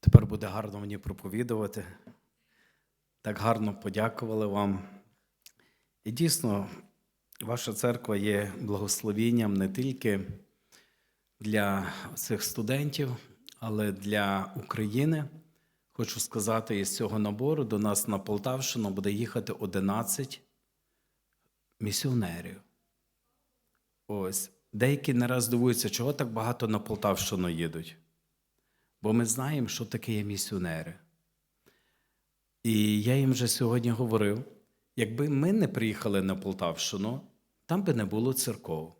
Тепер буде гарно мені проповідувати. Так гарно подякували вам. І дійсно, ваша церква є благословінням не тільки для цих студентів, але для України. Хочу сказати, із цього набору до нас на Полтавщину буде їхати 11 місіонерів. Ось. Деякі не раз дивуються, чого так багато на Полтавщину їдуть. Бо ми знаємо, що таке є місіонери. І я їм вже сьогодні говорив: якби ми не приїхали на Полтавщину, там би не було церков.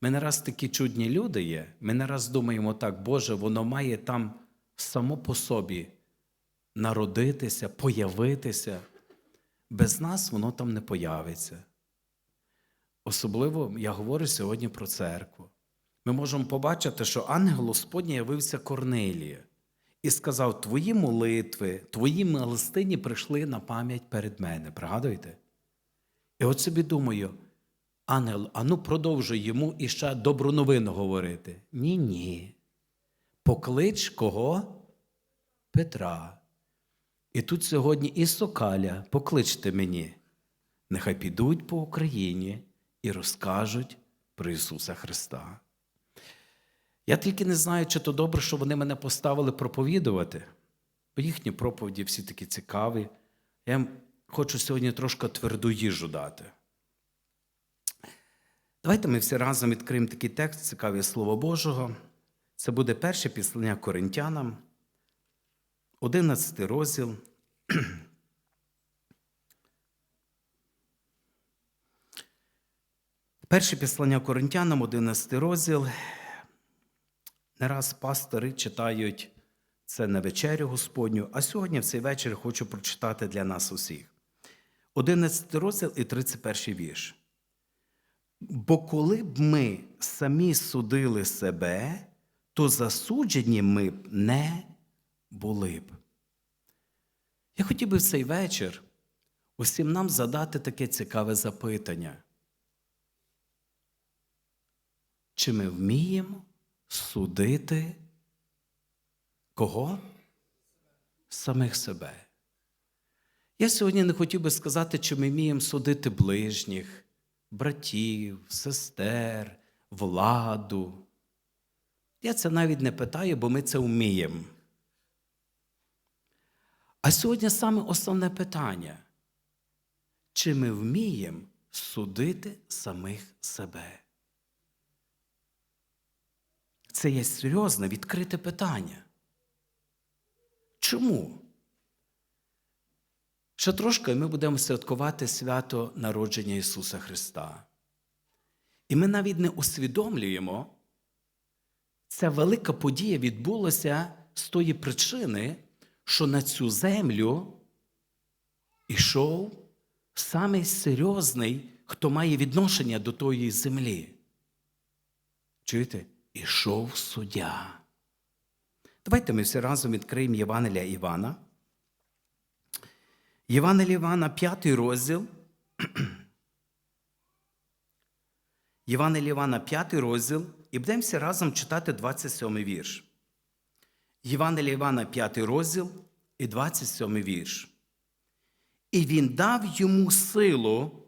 Ми не раз такі чудні люди є. Ми не раз думаємо так, Боже, воно має там само по собі народитися, появитися. Без нас воно там не появиться. Особливо я говорю сьогодні про церкву. Ми можемо побачити, що ангел Господній явився Корнелія і сказав: Твої молитви, твої милостині прийшли на пам'ять перед мене. Пригадуєте? І от собі думаю, ангел, а ну продовжуй йому іще добру новину говорити. Ні, ні. Поклич кого? Петра. І тут сьогодні і Сокаля, покличте мені. Нехай підуть по Україні і розкажуть про Ісуса Христа. Я тільки не знаю, чи то добре, що вони мене поставили проповідувати, бо їхні проповіді всі такі цікаві. Я їм хочу сьогодні трошки тверду їжу дати. Давайте ми всі разом відкриємо такий текст, цікавий Слово Божого. Це буде перше післання Коринтянам, 11 розділ. Перше післання Коринтянам, 11 розділ. Не раз пастори читають це на вечерю Господню, а сьогодні в цей вечір хочу прочитати для нас усіх. 11 розділ і 31 вірш. Бо коли б ми самі судили себе, то засуджені ми б не були б. Я хотів би в цей вечір усім нам задати таке цікаве запитання. Чи ми вміємо судити кого? Самих себе. Я сьогодні не хотів би сказати, чи ми вміємо судити ближніх, братів, сестер, владу. Я це навіть не питаю, бо ми це вміємо. А сьогодні саме основне питання: чи ми вміємо судити самих себе? Це є серйозне відкрите питання. Чому? Ще трошки ми будемо святкувати свято народження Ісуса Христа. І ми навіть не усвідомлюємо, ця велика подія відбулася з тої причини, що на цю землю ішов самий серйозний, хто має відношення до тої землі. Чуєте? Ішов суддя. Давайте ми всі разом відкриємо Євангелія Івана. Євангелія Івана, п'ятий розділ. Євангелія Івана, п'ятий розділ, і будемо всі разом читати 27 вірш. Євангелія Івана, п'ятий розділ і 27 вірш. І він дав йому силу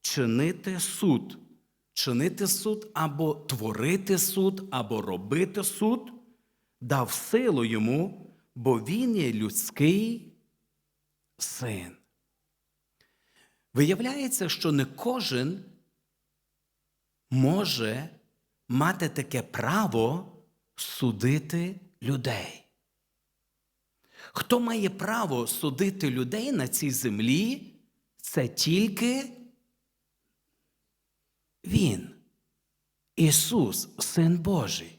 чинити суд чинити суд, або творити суд, або робити суд, дав силу йому, бо він є людський син. Виявляється, що не кожен може мати таке право судити людей. Хто має право судити людей на цій землі, це тільки він, Ісус, Син Божий.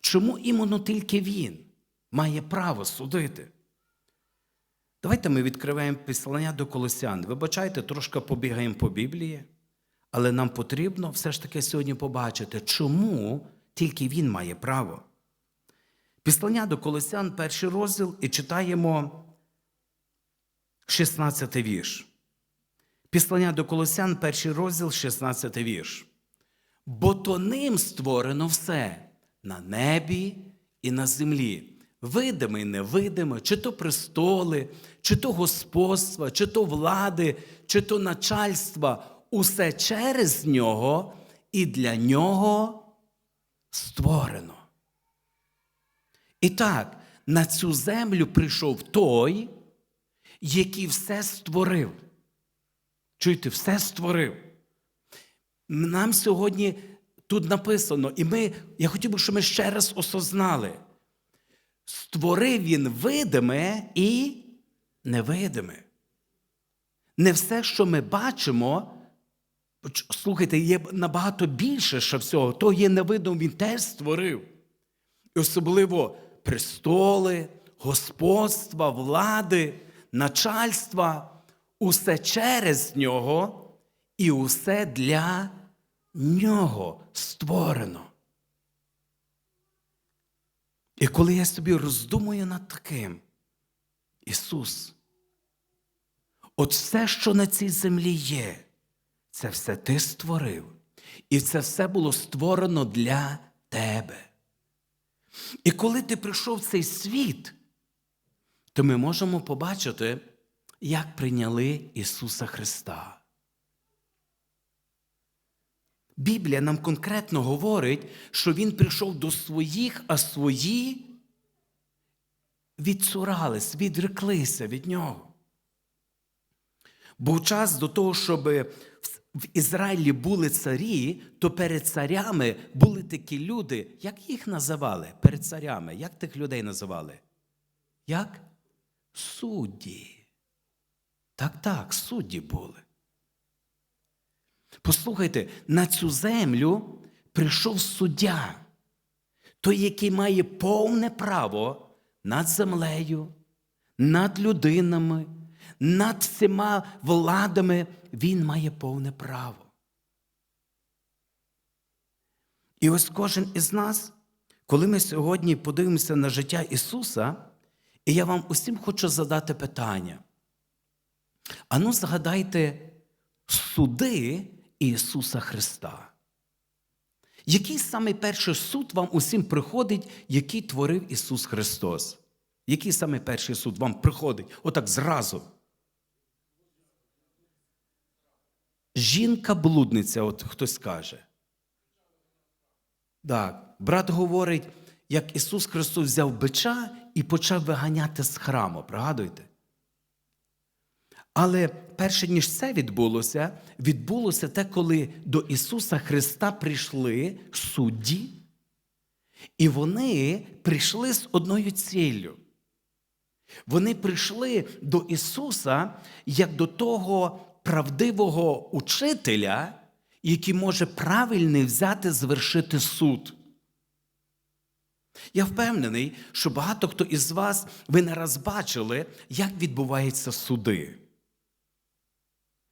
Чому іменно тільки Він має право судити? Давайте ми відкриваємо післання до Колосян. Вибачайте, трошки побігаємо по Біблії, але нам потрібно все ж таки сьогодні побачити, чому тільки Він має право. Післання до Колосян, перший розділ, і читаємо 16 вірш. Післання до Колосян, перший розділ, 16 вірш. Бо то ним створено все на небі і на землі. Видиме і невидиме, чи то престоли, чи то господства, чи то влади, чи то начальства, усе через нього і для нього створено. І так, на цю землю прийшов той, який все створив. Чуєте, все створив. Нам сьогодні тут написано, і ми, я хотів би, щоб ми ще раз осознали. Створив він видиме і невидиме. Не все, що ми бачимо, слухайте, є набагато більше ще всього, то є невидимо, він теж створив. І особливо престоли, господства, влади, начальства, усе через нього і усе для нього створено. І коли я собі роздумую над таким, Ісус, от все, що на цій землі є, це все ти створив. І це все було створено для тебе. І коли ти прийшов в цей світ, то ми можемо побачити, як прийняли Ісуса Христа. Біблія нам конкретно говорить, що Він прийшов до своїх, а свої відцурались, відреклися від нього. Був час до того, щоб в Ізраїлі були царі, то перед царями були такі люди, як їх називали перед царями? Як тих людей називали? Як? Судді. Так, так, судді були. Послухайте, на цю землю прийшов суддя, той, який має повне право над землею, над людинами, над всіма владами, він має повне право. І ось кожен із нас, коли ми сьогодні подивимося на життя Ісуса, і я вам усім хочу задати питання. Ану, згадайте суди Ісуса Христа. Який саме перший суд вам усім приходить, який творив Ісус Христос? Який саме перший суд вам приходить? Отак зразу. Жінка-блудниця, от хтось каже. Так, брат говорить, як Ісус Христос взяв бича і почав виганяти з храму. Пригадуєте? Але перше, ніж це відбулося, відбулося те, коли до Ісуса Христа прийшли судді, і вони прийшли з одною ціллю. Вони прийшли до Ісуса як до того правдивого учителя, який може правильно взяти, звершити суд. Я впевнений, що багато хто із вас ви не раз бачили, як відбуваються суди.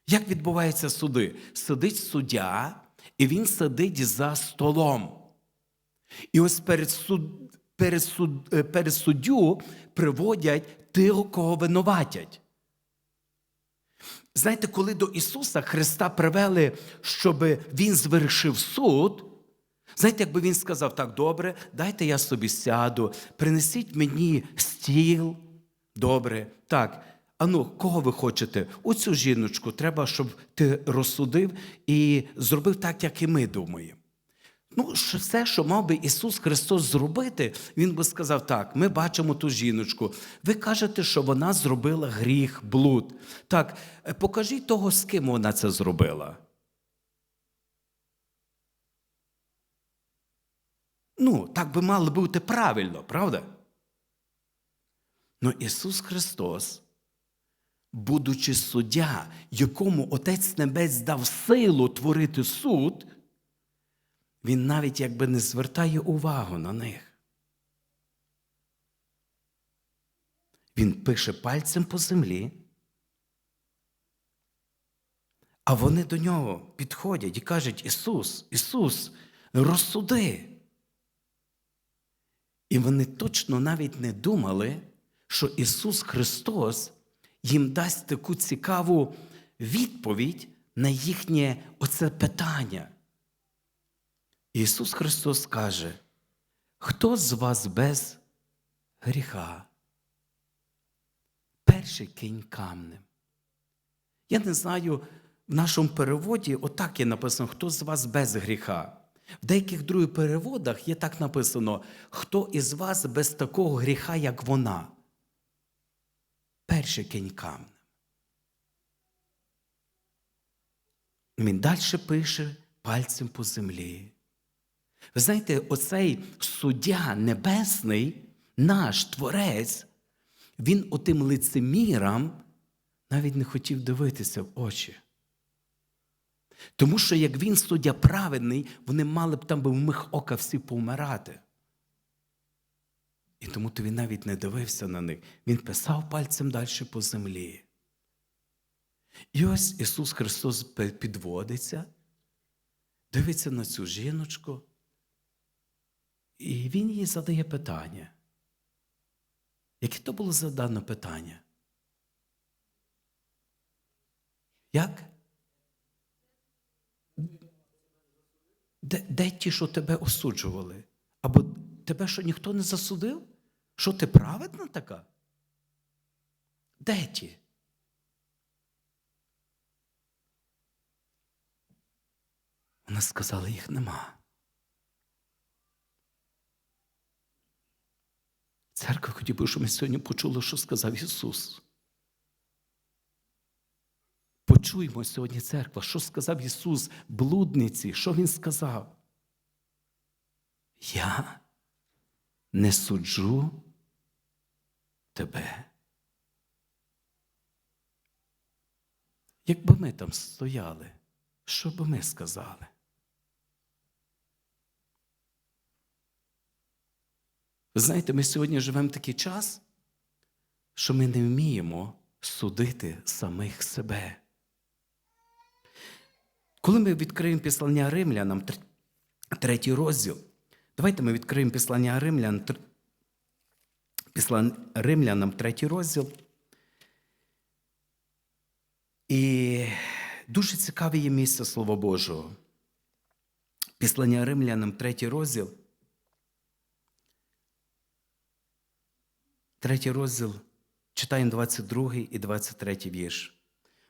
Як відбуваються суди? Сидить суддя, і він сидить за столом. І ось перед, суд, перед, суд, е, перед суддю приводять тих, кого винуватять. Знаєте, коли до Ісуса Христа привели, щоб Він звершив суд, знаєте, якби він сказав, так, добре, дайте я собі сяду, принесіть мені стіл. Добре, так. А ну, кого ви хочете? Оцю жіночку треба, щоб ти розсудив і зробив так, як і ми думаємо. Ну, все, що мав би Ісус Христос зробити, Він би сказав так: ми бачимо ту жіночку. Ви кажете, що вона зробила гріх, блуд. Так, е, покажіть того, з ким вона це зробила. Ну, так би мало бути правильно, правда? Ну, Ісус Христос, будучи суддя, якому Отець Небес дав силу творити суд, він навіть якби не звертає увагу на них. Він пише пальцем по землі, а вони до нього підходять і кажуть: Ісус, Ісус, розсуди. І вони точно навіть не думали, що Ісус Христос їм дасть таку цікаву відповідь на їхнє оце питання. Ісус Христос каже: хто з вас без гріха? Перший кинь камнем. Я не знаю, в нашому переводі отак є написано, хто з вас без гріха. В деяких других переводах є так написано, хто із вас без такого гріха, як вона. Перший кинь камнем. Він далі пише пальцем по землі. Ви знаєте, оцей суддя небесний, наш творець, він отим лицемірам навіть не хотів дивитися в очі. Тому що як він суддя праведний, вони мали б там би в мих ока всі повмирати. І тому то він навіть не дивився на них. Він писав пальцем далі по землі. І ось Ісус Христос підводиться, дивиться на цю жіночку, і Він їй задає питання. Яке то було задане питання? Як? Де, де ті, що тебе осуджували? Або тебе що ніхто не засудив? Що ти праведна така? Де ті? Вона сказала, їх нема. Церква хотів би, щоб ми сьогодні почули, що сказав Ісус. Почуємо сьогодні церква, що сказав Ісус блудниці, що Він сказав? Я не суджу тебе. Якби ми там стояли, що би ми сказали? Ви знаєте, ми сьогодні живемо такий час, що ми не вміємо судити самих себе. Коли ми відкриємо післання римлянам, третій розділ, давайте ми відкриємо післання римлян, післання римлянам, третій розділ. І дуже цікаве є місце Слова Божого. Післання римлянам, третій розділ. Третій розділ, читаємо 22 і 23 вірш.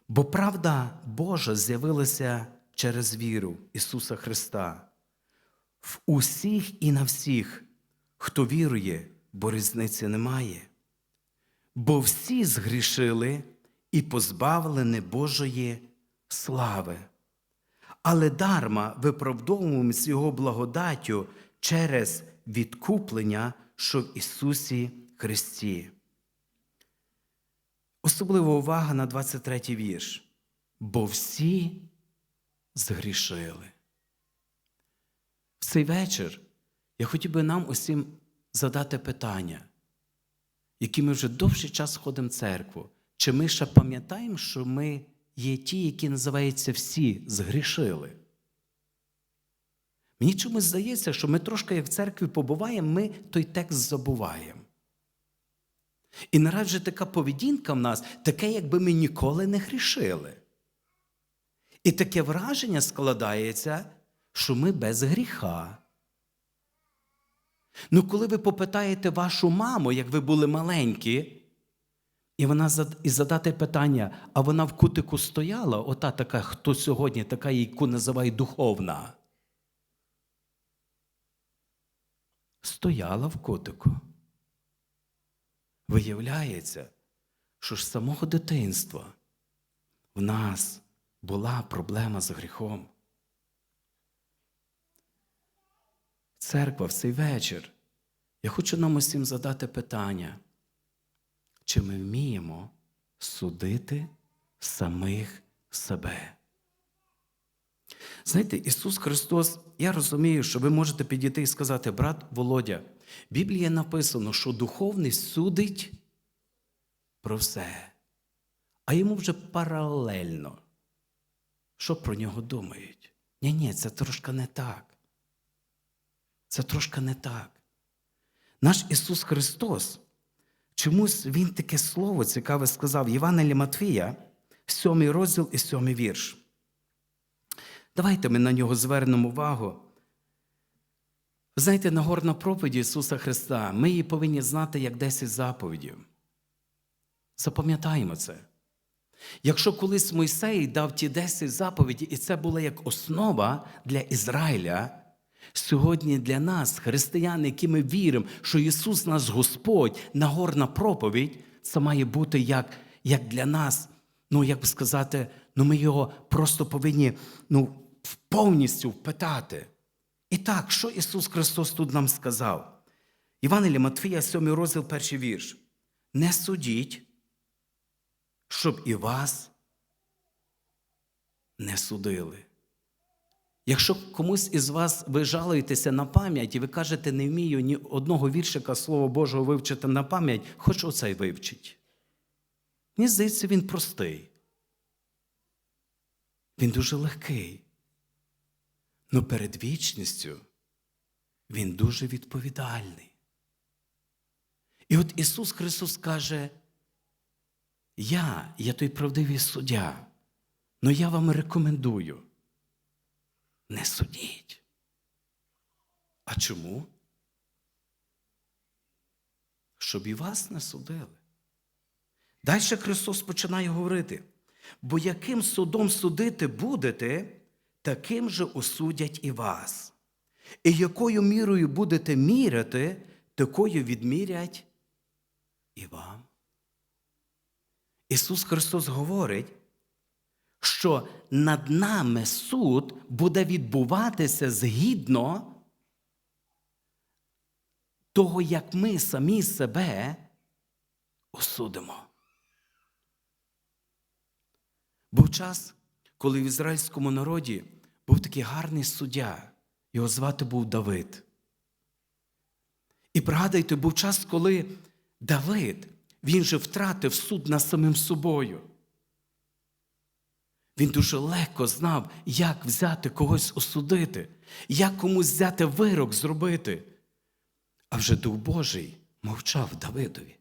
Бо правда Божа з'явилася через віру Ісуса Христа в усіх і на всіх, хто вірує, бо різниці немає. Бо всі згрішили і позбавлені Божої слави. Але дарма виправдовуємось Його благодаттю через відкуплення, що в Ісусі Христі. Особлива увага на 23 вірш. Бо всі згрішили. В цей вечір я хотів би нам усім задати питання, які ми вже довший час ходимо в церкву. Чи ми ще пам'ятаємо, що ми є ті, які називаються всі згрішили? Мені чомусь здається, що ми трошки, як в церкві побуваємо, ми той текст забуваємо. І наразі така поведінка в нас, таке, якби ми ніколи не грішили. І таке враження складається, що ми без гріха. Ну, коли ви попитаєте вашу маму, як ви були маленькі, і вона і задати питання, а вона в кутику стояла, ота така, хто сьогодні, така, яку називають духовна. Стояла в кутику. Виявляється, що ж з самого дитинства в нас була проблема з гріхом. Церква в цей вечір. Я хочу нам усім задати питання, чи ми вміємо судити самих себе? Знаєте, Ісус Христос, я розумію, що ви можете підійти і сказати, брат Володя, в Біблії написано, що духовний судить про все, а йому вже паралельно. Що про нього думають? Ні, ні, це трошки не так. Це трошки не так. Наш Ісус Христос, чомусь Він таке слово цікаве сказав Євангелія Матвія, сьомий розділ і сьомий вірш. Давайте ми на нього звернемо увагу. Знаєте, Нагорна проповіді Ісуса Христа, ми її повинні знати як 10 заповідів. Запам'ятаємо це. Якщо колись Мойсей дав ті 10 заповіді, і це була як основа для Ізраїля, сьогодні для нас, християн, які ми віримо, що Ісус наш Господь, Нагорна проповідь, це має бути як, як для нас, ну як би сказати, ну ми його просто повинні ну, повністю впитати. І так, що Ісус Христос тут нам сказав? Івангелія Матфія, 7 розділ, перший вірш. Не судіть, щоб і вас не судили. Якщо комусь із вас ви жалуєтеся на пам'ять, і ви кажете, не вмію ні одного віршика Слова Божого вивчити на пам'ять, хоч оцей вивчить. Мені здається, він простий. Він дуже легкий. Но перед вічністю він дуже відповідальний. І от Ісус Христос каже, я, я той правдивий суддя, але я вам рекомендую, не судіть. А чому? Щоб і вас не судили. Далі Христос починає говорити, бо яким судом судити будете, таким же осудять і вас. І якою мірою будете міряти, такою відмірять і вам. Ісус Христос говорить, що над нами суд буде відбуватися згідно того, як ми самі себе осудимо. Був час, коли в ізраїльському народі був такий гарний суддя, його звати був Давид. І пригадайте, був час, коли Давид, він же втратив суд над самим собою. Він дуже легко знав, як взяти когось осудити, як комусь взяти вирок зробити. А вже Дух Божий мовчав Давидові.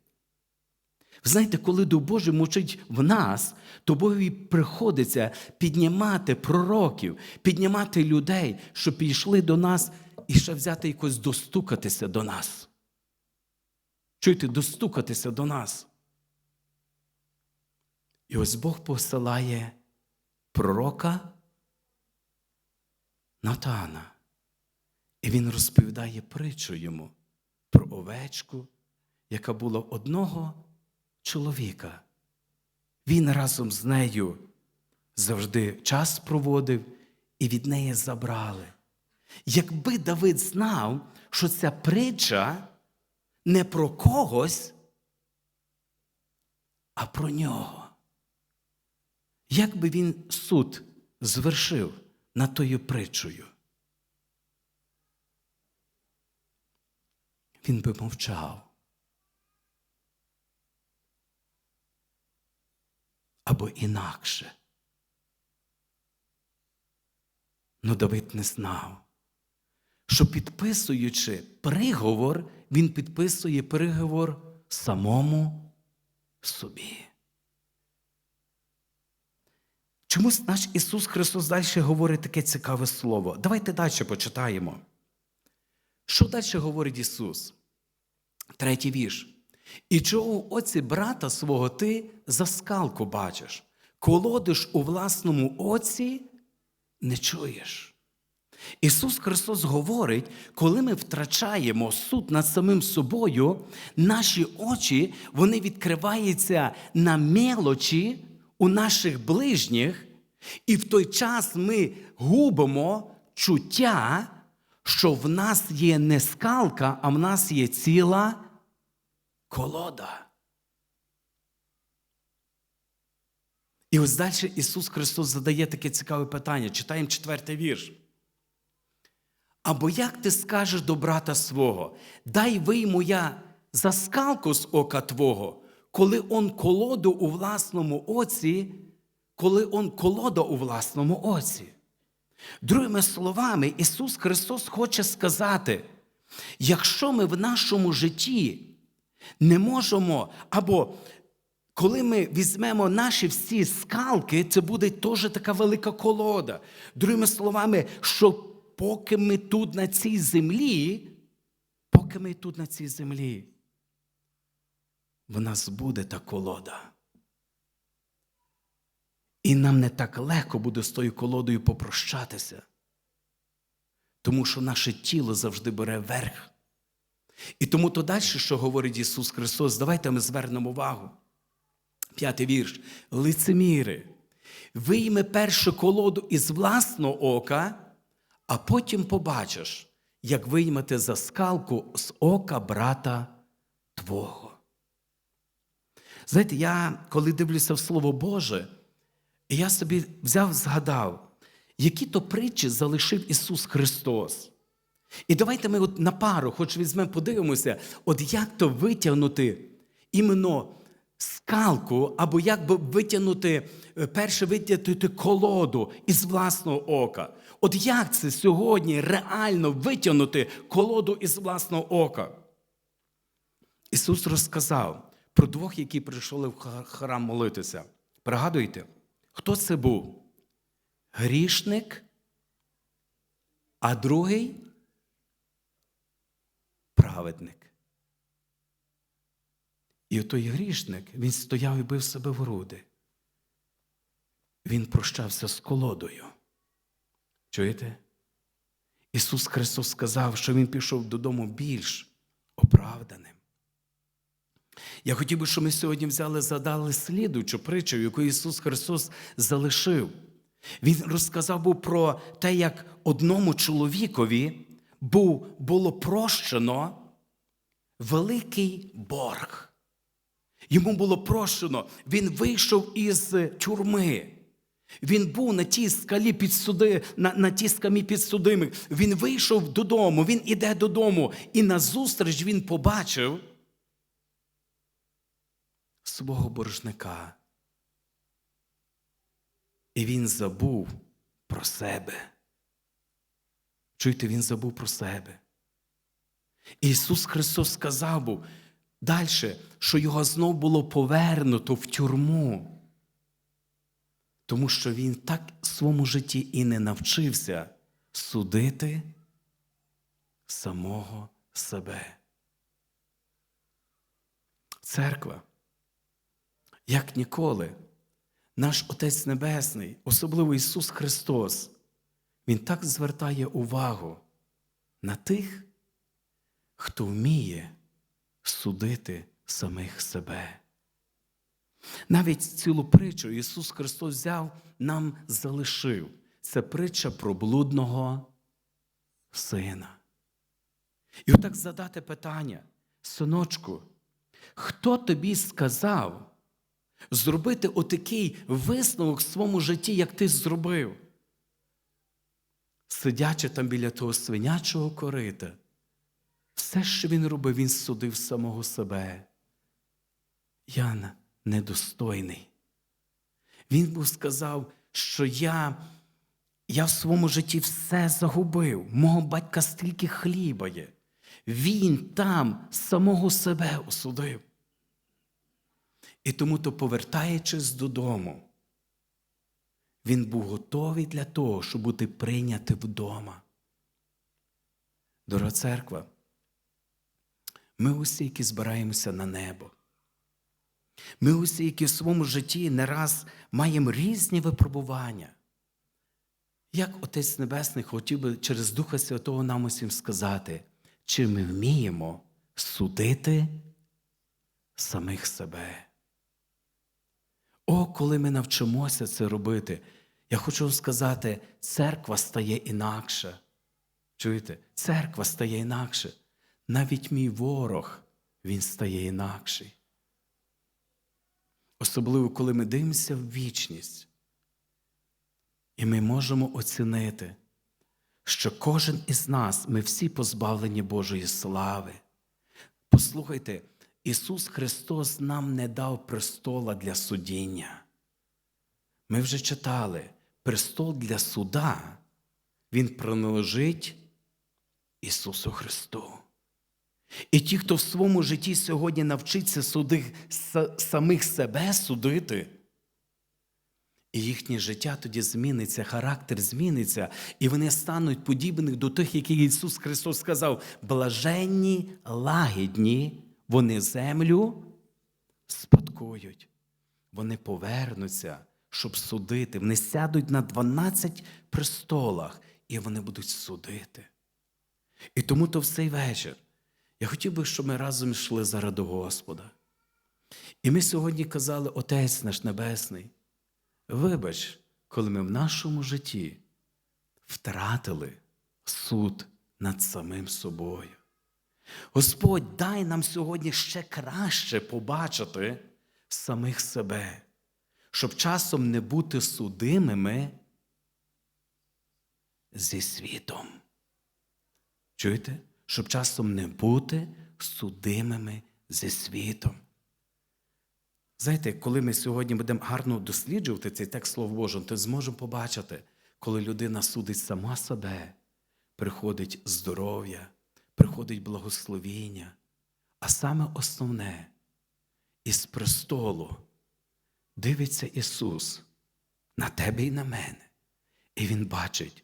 Ви знаєте, коли Дух Божий мовчить в нас, то Богові приходиться піднімати пророків, піднімати людей, щоб підійшли до нас і ще взяти якось достукатися до нас. Чуєте, достукатися до нас. І ось Бог посилає пророка Натана. І він розповідає притчу йому про овечку, яка була одного чоловіка. Він разом з нею завжди час проводив і від неї забрали. Якби Давид знав, що ця притча не про когось, а про нього. Як би він суд звершив над тою притчою? Він би мовчав. Або інакше. Ну Давид не знав, що підписуючи приговор, він підписує приговор самому собі. Чомусь наш Ісус Христос далі говорить таке цікаве слово. Давайте далі почитаємо. Що далі говорить Ісус? Третій вірш. І чого в оці брата свого ти за скалку бачиш, колодиш у власному оці не чуєш. Ісус Христос говорить, коли ми втрачаємо суд над самим собою, наші очі вони відкриваються на мелочі у наших ближніх, і в той час ми губимо чуття, що в нас є не скалка, а в нас є ціла колода. І ось далі Ісус Христос задає таке цікаве питання. Читаємо четвертий вірш. Або як ти скажеш до брата свого, дай вийму я за скалку з ока твого, коли он колоду у власному оці, коли он колода у власному оці. Другими словами, Ісус Христос хоче сказати, якщо ми в нашому житті не можемо, або коли ми візьмемо наші всі скалки, це буде теж така велика колода. Другими словами, що поки ми тут на цій землі, поки ми тут на цій землі, в нас буде та колода. І нам не так легко буде з тою колодою попрощатися, тому що наше тіло завжди бере верх. І тому то далі, що говорить Ісус Христос, давайте ми звернемо увагу. П'ятий вірш. Лицеміри, вийми першу колоду із власного ока, а потім побачиш, як виймати заскалку з ока брата Твого. Знаєте, я, коли дивлюся в Слово Боже, я собі взяв, згадав, які то притчі залишив Ісус Христос. І давайте ми от на пару, хоч візьмемо, подивимося, от як то витягнути іменно скалку, або як би витягнути, е, перше витягнути колоду із власного ока. От як це сьогодні реально витягнути колоду із власного ока? Ісус розказав про двох, які прийшли в храм молитися. Пригадуєте, хто це був? Грішник, а другий праведник. І отой грішник, він стояв і бив себе в груди. Він прощався з колодою. Чуєте? Ісус Христос сказав, що Він пішов додому більш оправданим. Я хотів би, щоб ми сьогодні взяли, задали слідуючу притчу, яку Ісус Христос залишив. Він розказав був про те, як одному чоловікові був, було прощено великий борг. Йому було прощено, він вийшов із тюрми. Він був на тій скалі підсуди, на, на тій скамі підсудимих. Він вийшов додому, він іде додому, і назустріч він побачив свого боржника. І він забув про себе. Чуєте, він забув про себе. Ісус Христос сказав був далі, що його знов було повернуто в тюрму. Тому що він так в своєму житті і не навчився судити самого себе. Церква, як ніколи, наш Отець Небесний, особливо Ісус Христос, Він так звертає увагу на тих, хто вміє судити самих себе. Навіть цілу притчу Ісус Христос взяв, нам залишив. Це притча про блудного сина. І отак задати питання, синочку, хто тобі сказав зробити отакий висновок в своєму житті, як ти зробив? Сидячи там біля того свинячого корита, все, що він робив, він судив самого себе. Яна недостойний. Він був сказав, що я, я в своєму житті все загубив. Мого батька стільки хліба є. Він там самого себе осудив. І тому, то, повертаючись додому, він був готовий для того, щоб бути прийнятий вдома. Дорога церква, ми усі, які збираємося на небо. Ми усі, які в своєму житті не раз маємо різні випробування. Як Отець Небесний хотів би через Духа Святого нам усім сказати, чи ми вміємо судити самих себе. О, коли ми навчимося це робити, я хочу вам сказати, церква стає інакше. Чуєте? Церква стає інакше. Навіть мій ворог, він стає інакший. Особливо, коли ми дивимося в вічність. І ми можемо оцінити, що кожен із нас, ми всі позбавлені Божої слави. Послухайте, Ісус Христос нам не дав престола для судіння. Ми вже читали, престол для суда, Він приналежить Ісусу Христу. І ті, хто в своєму житті сьогодні навчиться суди, самих себе судити, І їхнє життя тоді зміниться, характер зміниться, і вони стануть подібні до тих, які Ісус Христос сказав: блаженні, лагідні, вони землю спадкують. Вони повернуться, щоб судити. Вони сядуть на 12 престолах, і вони будуть судити. І тому то в цей вечір я хотів би, щоб ми разом йшли заради Господа. І ми сьогодні казали, Отець наш Небесний, вибач, коли ми в нашому житті втратили суд над самим собою. Господь, дай нам сьогодні ще краще побачити самих себе, щоб часом не бути судимими зі світом. Чуєте? Щоб часом не бути судимими зі світом. Знаєте, коли ми сьогодні будемо гарно досліджувати цей текст Слова Божого, то зможемо побачити, коли людина судить сама себе, приходить здоров'я, приходить благословіння. А саме основне, із престолу дивиться Ісус на тебе і на мене. І Він бачить,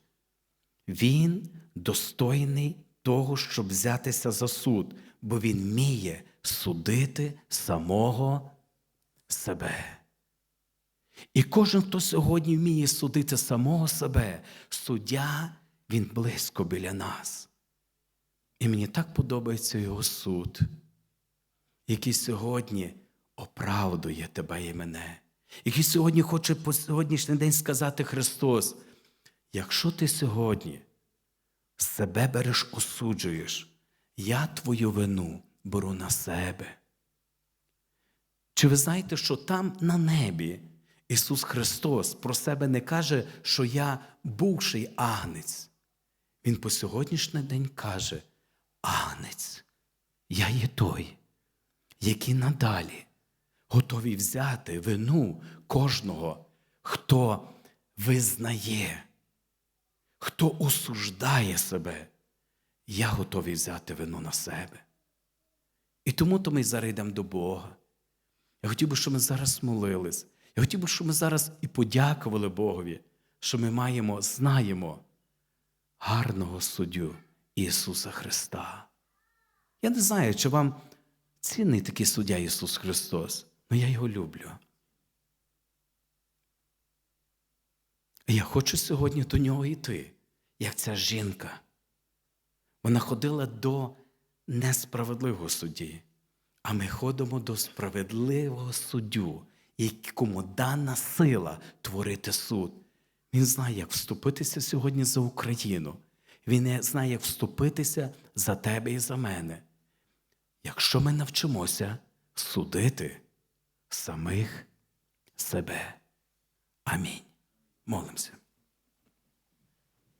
Він достойний того, щоб взятися за суд, бо Він вміє судити самого себе. І кожен, хто сьогодні вміє судити самого себе, суддя, він близько біля нас. І мені так подобається його суд, який сьогодні оправдує тебе і мене, який сьогодні хоче по сьогоднішній день сказати Христос, якщо ти сьогодні себе береш, осуджуєш, я твою вину беру на себе. Чи ви знаєте, що там на небі Ісус Христос про себе не каже, що я бувший агнець? Він по сьогоднішній день каже: Агнець, я є той, який надалі готовий взяти вину кожного, хто визнає, хто осуждає себе. Я готовий взяти вину на себе. І тому то ми зараз йдемо до Бога. Я хотів би, щоб ми зараз молились. Я хотів би, щоб ми зараз і подякували Богові, що ми маємо, знаємо гарного суддю Ісуса Христа. Я не знаю, чи вам цінний такий суддя Ісус Христос, але я його люблю. Я хочу сьогодні до нього йти, як ця жінка. Вона ходила до несправедливого судді. А ми ходимо до справедливого суддю, якому дана сила творити суд. Він знає, як вступитися сьогодні за Україну. Він знає, як вступитися за тебе і за мене. Якщо ми навчимося судити самих себе. Амінь. Молимося.